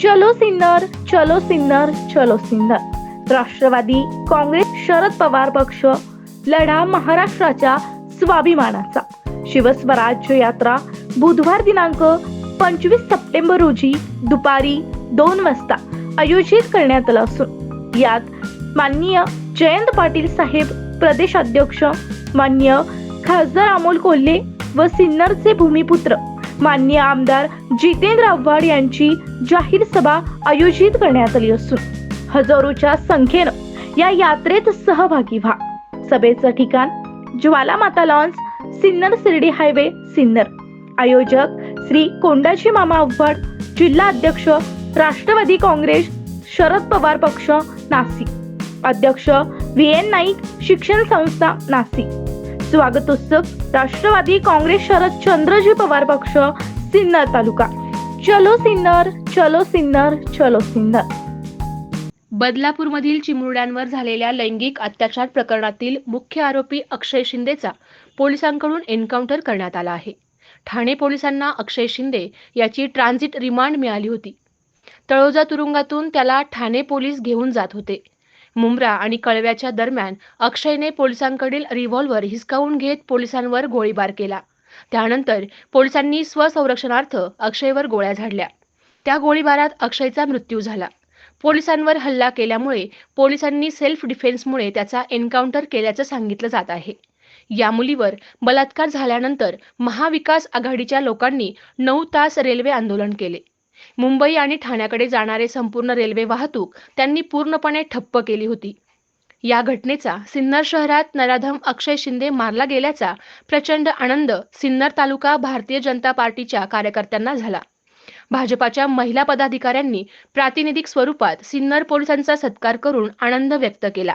चलो सिन्नर चलो सिन्नर चलो सिन्नर. राष्ट्रवादी काँग्रेस शरद पवार पक्ष लढा महाराष्ट्राच्या स्वाभिमानाचा. शिवस्वराज्य यात्रा बुधवार दिनांक पंचवीस सप्टेंबर रोजी दुपारी दोन वाजता आयोजित करण्यात आलं असून यात माननीय जयंत पाटील साहेब प्रदेशाध्यक्ष मान्य खासदार अमोल कोल्हे व सिन्नरचे भूमिपुत्र मान्य आमदार जितेंद्र आव्हाड यांची जाहीर सभा आयोजित करण्यात आली असून हजारोच्या संख्येनं या यात्रेत सहभागी व्हा. सभेचं ठिकाण ज्वालामाता लॉन्स सिन्नर शिर्डी हायवे सिन्नर. आयोजक श्री कोंडाजी मामा आव्हाड जिल्हा अध्यक्ष राष्ट्रवादी काँग्रेस शरद पवार पक्ष नाशिक. अध्यक्ष व्ही एन नाईक शिक्षण संस्था नाशिक. स्वागतोत्सुक राष्ट्रवादी काँग्रेस शरद चंद्रजी पवार पक्ष सिन्नर तालुका. चलो सिन्नर चलो सिन्नर चलो सिन्नर. बदलापूरमधील चिमुरड्यांवर झालेल्या लैंगिक अत्याचार प्रकरणातील मुख्य आरोपी अक्षय शिंदेचा पोलिसांकडून एन्काउंटर करण्यात आला आहे. ठाणे पोलिसांना अक्षय शिंदे याची ट्रान्झिट रिमांड मिळाली होती. तळोजा तुरुंगातून त्याला ठाणे पोलीस घेऊन जात होते. मुंब्रा आणि कळव्याच्या दरम्यान अक्षयने पोलिसांकडील रिव्हॉल्व्हर हिसकावून घेत पोलिसांवर गोळीबार केला. त्यानंतर पोलिसांनी स्वसंरक्षणार्थ अक्षयवर गोळ्या झाडल्या. त्या गोळीबारात अक्षयचा मृत्यू झाला. पोलिसांवर हल्ला केल्यामुळे पोलिसांनी सेल्फ डिफेन्समुळे त्याचा एन्काउंटर केल्याचं सांगितलं जात आहे. या मुलीवर बलात्कार झाल्यानंतर महाविकास आघाडीच्या लोकांनी नऊ तास रेल्वे आंदोलन केले. मुंबई आणि ठाण्याकडे जाणारे संपूर्ण रेल्वे वाहतूक त्यांनी पूर्णपणे ठप्प केली होती. या घटनेचा सिन्नर शहरात नराधम अक्षय शिंदे मारला गेल्याचा प्रचंड आनंद सिन्नर तालुका भारतीय जनता पार्टीच्या कार्यकर्त्यांना झाला. भाजपाच्या महिला पदाधिकाऱ्यांनी प्रातिनिधिक स्वरूपात सिन्नर पोलिसांचा सत्कार करून आनंद व्यक्त केला.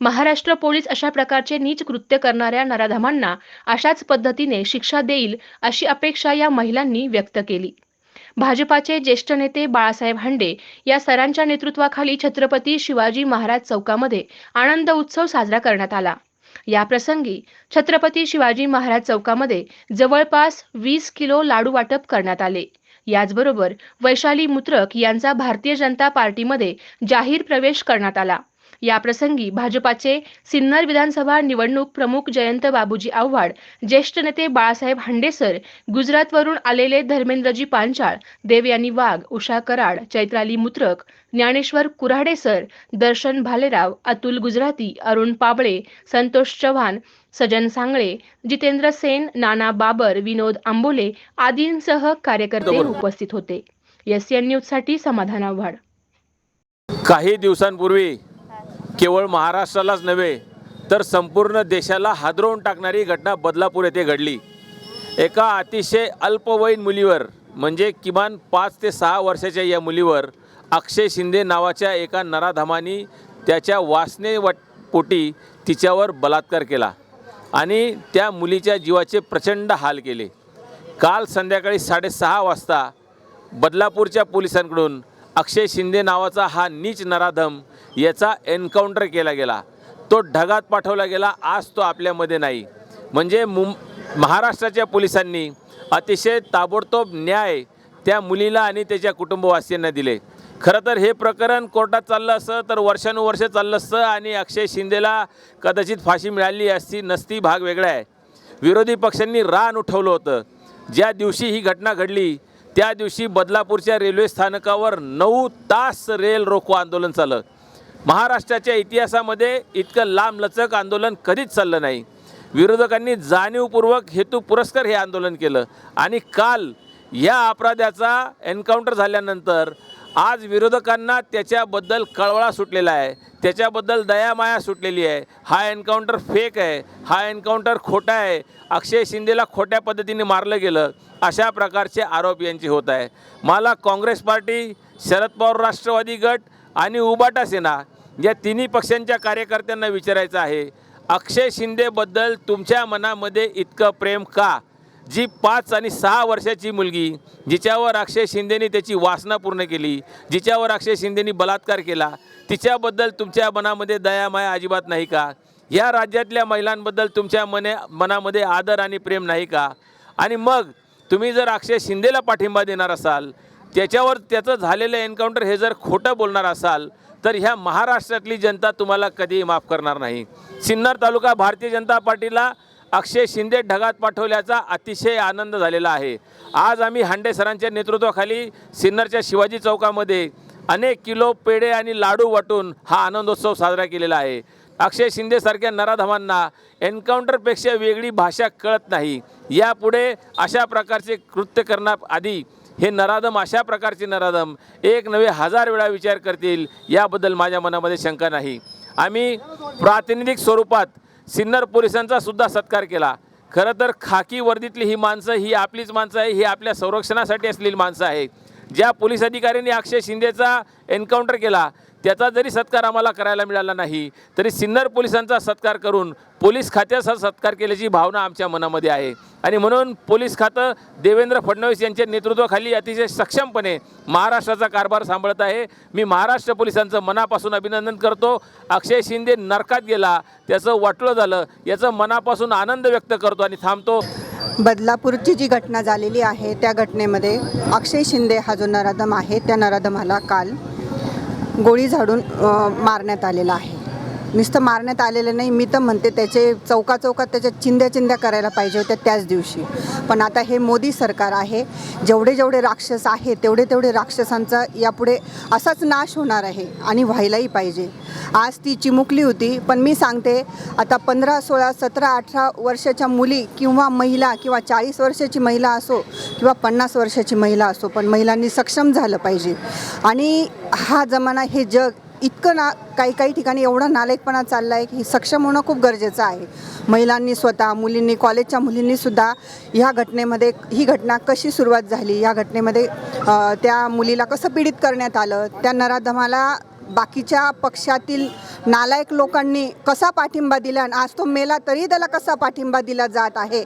महाराष्ट्र पोलीस अशा प्रकारचे नीच कृत्य करणाऱ्या नराधमांना अशाच पद्धतीने शिक्षा देईल अशी अपेक्षा या महिलांनी व्यक्त केली. भाजपाचे ज्येष्ठ नेते बाळासाहेब हांडे या सरांच्या नेतृत्वाखाली छत्रपती शिवाजी महाराज चौकामध्ये आनंद उत्सव साजरा करण्यात आला. या प्रसंगी छत्रपती शिवाजी महाराज चौकामध्ये जवळपास वीस किलो लाडू वाटप करण्यात आले. याचबरोबर वैशाली मुत्रक यांचा भारतीय जनता पार्टीमध्ये जाहीर प्रवेश करण्यात आला. या प्रसंगी भाजपाचे सिन्नर विधानसभा निवडणूक प्रमुख जयंत बाबूजी आव्हाड ज्येष्ठ नेते बाळासाहेब हांडेसर गुजरातवरून आलेले धर्मेंद्रजी पांचाळ देवयानी वाघ उषा कराड चैत्राली मुत्रक ज्ञानेश्वर कुऱ्हाडे सर दर्शन भालेराव अतुल गुजराती अरुण पाबळे संतोष चव्हाण सजन सांगळे जितेंद्र सेन नाना बाबर विनोद आंबोले आदींसह कार्यकर्ते. उपस्थित होते एस एन न्यूजसाठी समाधान आव्हाड काही दिवसांपूर्वी केवळ महाराष्ट्रालाच नव्हे तर संपूर्ण देशाला हादरवून टाकणारी घटना बदलापूर येथे घडली. एका अतिशय अल्पवयीन मुलीवर म्हणजे किमान पाच ते सहा वर्षाच्या या मुलीवर अक्षय शिंदे नावाच्या एका नराधमानी त्याच्या वासने पोटी तिच्यावर बलात्कार केला आणि त्या मुलीच्या जीवाचे प्रचंड हाल केले. काल संध्याकाळी साडेसहा वाजता बदलापूरच्या पोलिसांकडून अक्षय शिंदे नावाचा हा नीच नराधम याचा एन्काउंटर केला गेला. तो ढगात पाठवला गेला. आज तो आपल्यामध्ये नाही. म्हणजे मुं महाराष्ट्राच्या पोलिसांनी अतिशय ताबडतोब न्याय त्या मुलीला आणि त्याच्या कुटुंबवासियांना दिले. खरं तर हे प्रकरण कोर्टात चाललं असतं तर वर्षानुवर्ष चाललं असतं आणि अक्षय शिंदेला कदाचित फाशी मिळाली असती नसती भाग वेगळा आहे. विरोधी पक्षांनी रान उठवलं होतं. ज्या दिवशी ही घटना घडली त्या दिवशी बदलापूरच्या रेल्वे स्थानकावर नऊ तास रेल रोको आंदोलन चाललं महाराष्ट्राच्या इतिहासामध्ये इतकं लांबलचक आंदोलन कधीच चाललं नाही. विरोधकांनी जाणीवपूर्वक हेतू पुरस्कार हे आंदोलन केलं आणि काल या अपराध्याचा एन्काउंटर झाल्यानंतर आज विरोधकांना त्याच्याबद्दल कळवळा सुटलेला आहे त्याच्याबद्दल दयामाया सुटलेली आहे. हा एन्काउंटर फेक आहे हा एन्काउंटर खोटा आहे. अक्षय शिंदेला खोट्या पद्धतीने मारलं गेलं अशा प्रकारचे आरोप यांचे होत आहे. मला काँग्रेस पार्टी शरद पवार राष्ट्रवादी गट आणि उबाटा सेना या तिन्ही पक्षांच्या कार्यकर्त्यांना विचारायचं आहे अक्षय शिंदेबद्दल तुमच्या मनामध्ये इतकं प्रेम का? जी पाच आणि सहा वर्षाची मुलगी जिच्यावर अक्षय शिंदेनी त्याची वासना पूर्ण केली जिच्यावर अक्षय शिंदेनी बलात्कार केला तिच्याबद्दल तुमच्या मनामध्ये दयामाया अजिबात नाही का? या राज्यातल्या महिलांबद्दल तुमच्या मने मनामध्ये आदर आणि प्रेम नाही का? आणि मग तुम्ही जर अक्षय शिंदेला पाठिंबा देणार असाल त्याच्यावर त्याचं झालेलं एन्काउंटर हे जर खोटं बोलणार असाल तर ह्या महाराष्ट्रातली जनता तुम्हाला कधीही माफ करणार नाही. सिन्नर तालुका भारतीय जनता पार्टीला अक्षय शिंदे ढगात पाठवल्याचा अतिशय आनंद झालेला आहे. आज आम्ही हांडे सरांच्या नेतृत्वाखाली सिन्नरच्या शिवाजी चौकामध्ये अनेक किलो पेढे आणि लाडू वाटून हा आनंदोत्सव साजरा केलेला आहे. अक्षय शिंदेसारख्या नराधमांना एन्काउंटरपेक्षा वेगळी भाषा कळत नाही. यापुढे अशा प्रकारचे कृत्य करण्याआधी हे नराधम अशा प्रकारचे नराधम एक नवे हजार वेळा विचार करतील याबद्दल माझ्या मनामध्ये शंका नाही. आम्ही प्रातिनिधिक स्वरूपात सिन्नर पोलिसांचा सुद्धा सत्कार केला. खरं तर खाकी वर्दीतली ही माणसं ही आपलीच माणसं आहे ही आपल्या संरक्षणासाठी असलेली माणसं आहे ज्या पोलीस अधिकाऱ्यांनी अक्षय शिंदेचा एन्काउंटर केला त्याचा जरी सत्कार आम्हाला करायला मिळाला नाही तरी सिन्नर पोलिसांचा सत्कार करून पोलीस खात्याचा सत्कार केल्याची भावना आमच्या मनामध्ये आहे. आणि म्हणून पोलीस खातं देवेंद्र फडणवीस यांच्या नेतृत्वाखाली अतिशय सक्षमपणे महाराष्ट्राचा कारभार सांभाळत आहे. मी महाराष्ट्र पोलिसांचं मनापासून अभिनंदन करतो. अक्षय शिंदे नरकात गेला त्याचं वाटलं झालं याचं मनापासून आनंद व्यक्त करतो आणि थांबतो. बदलापूरची जी घटना झालेली आहे त्या घटनेमध्ये अक्षय शिंदे हा जो नराधम आहे त्या नराधमाला काल गोळी झाडून मारण्यात आलेला आहे. नुसतं मारण्यात आलेलं नाही. मी तर म्हणते त्याचे चौका चौकात त्याच्या चिंध्या चिंध्या करायला पाहिजे होत्या त्याच दिवशी. पण आता हे मोदी सरकार आहे जेवढे जेवढे राक्षस आहे तेवढे तेवढे राक्षसांचा यापुढे असाच नाश होणार आहे आणि व्हायलाही पाहिजे. आज ती चिमुकली होती पण मी सांगते आता पंधरा सोळा सतरा अठरा वर्षाच्या मुली किंवा महिला किंवा चाळीस वर्षाची महिला असो किंवा पन्नास वर्षाची महिला असो पण महिलांनी सक्षम झालं पाहिजे. आणि हा जमाना हे जग इतकं ना काही काही ठिकाणी एवढा नालायकपणा चालला आहे की सक्षम होणं खूप गरजेचं आहे. महिलांनी स्वतः मुलींनी कॉलेजच्या मुलींनीसुद्धा ह्या घटनेमध्ये ही घटना कशी सुरुवात झाली? या घटनेमध्ये त्या मुलीला कसं पीडित करण्यात आलं? त्या नराधमाला बाकीच्या पक्षातील नालायक लोकांनी कसा पाठिंबा दिला आणि आज तो मेला तरी त्याला कसा पाठिंबा दिला जात आहे?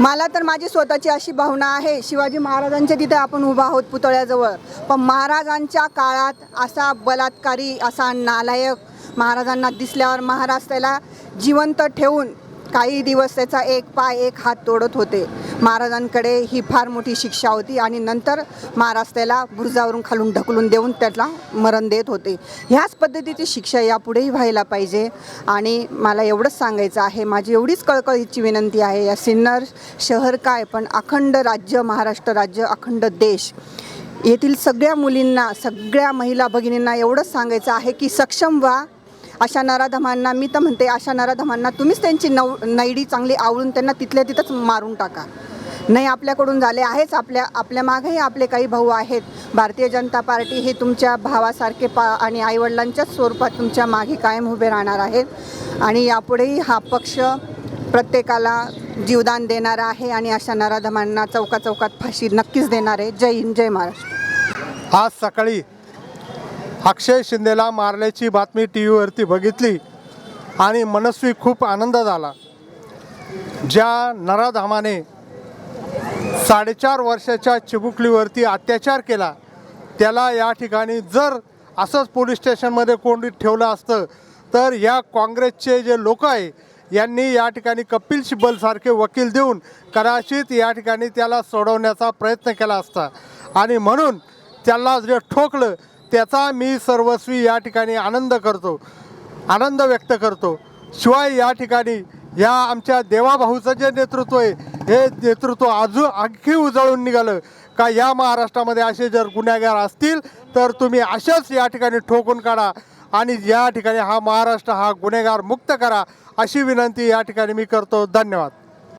मला तर माझी स्वतःची अशी भावना आहे शिवाजी महाराजांच्या तिथे आपण उभा आहोत पुतळ्याजवळ. पण महाराजांच्या काळात असा बलात्कारी असा नालायक महाराजांना दिसल्यावर महाराज त्याला जिवंत ठेवून काही दिवस त्याचा एक पाय एक हात तोडत होते. महाराजांकडे ही फार मोठी शिक्षा होती आणि नंतर महाराज त्याला बुरुजावरून खालून ढकलून देऊन त्याला मरण देत होते. ह्याच पद्धतीची शिक्षा यापुढेही व्हायला पाहिजे आणि मला एवढंच सांगायचं आहे. माझी एवढीच कळकळीची विनंती आहे. या सिन्नर शहर काय पण अखंड राज्य महाराष्ट्र राज्य अखंड देश येथील सगळ्या मुलींना सगळ्या महिला भगिनींना एवढंच सांगायचं आहे की सक्षम व्हा. अशा नराधमांना मी तर म्हणते अशा नराधमांना तुम्हीच त्यांची नव नैडी चांगली आवळून त्यांना तिथल्या तिथंच मारून टाका. नाही आपल्याकडून झाले आहेच आपल्या आपल्या मागेही आपले काही भाऊ आहेत. भारतीय जनता पार्टी हे तुमच्या भावासारखे पा आणि आईवडिलांच्याच स्वरूपात तुमच्या मागे कायम उभे राहणार आहेत. आणि यापुढेही हा पक्ष प्रत्येकाला जीवदान देणारा आहे आणि अशा नराधमांना चौका चौकात फाशी नक्कीच देणार आहे. जय हिंद जय महाराष्ट्र. आज सकाळी अक्षय शिंदेला मारल्याची बातमी टी व्हीवरती बघितली आणि मनस्वी खूप आनंद झाला. ज्या नराधामाने साडेचार वर्षाच्या चिमुकलीवरती अत्याचार केला. त्याला या ठिकाणी जर असंच पोलीस स्टेशनमध्ये कोंडीत ठेवलं असतं तर या काँग्रेसचे जे लोक आहे यांनी या ठिकाणी कपिल सिब्बलसारखे वकील देऊन कदाचित या ठिकाणी त्याला सोडवण्याचा प्रयत्न केला असता. आणि म्हणून त्याला जे ठोकलं त्याचा मी सर्वस्वी या ठिकाणी आनंद करतो आनंद व्यक्त करतो. शिवाय या ठिकाणी या आमच्या देवाभाऊचं जे नेतृत्व आहे हे नेतृत्व अजून आणखी उजळून निघालं. का या महाराष्ट्रामध्ये असे जर गुन्हेगार असतील तर तुम्ही अशाच या ठिकाणी ठोकून काढा आणि या ठिकाणी हा महाराष्ट्र हा गुन्हेगार मुक्त करा अशी विनंती या ठिकाणी मी करतो. धन्यवाद.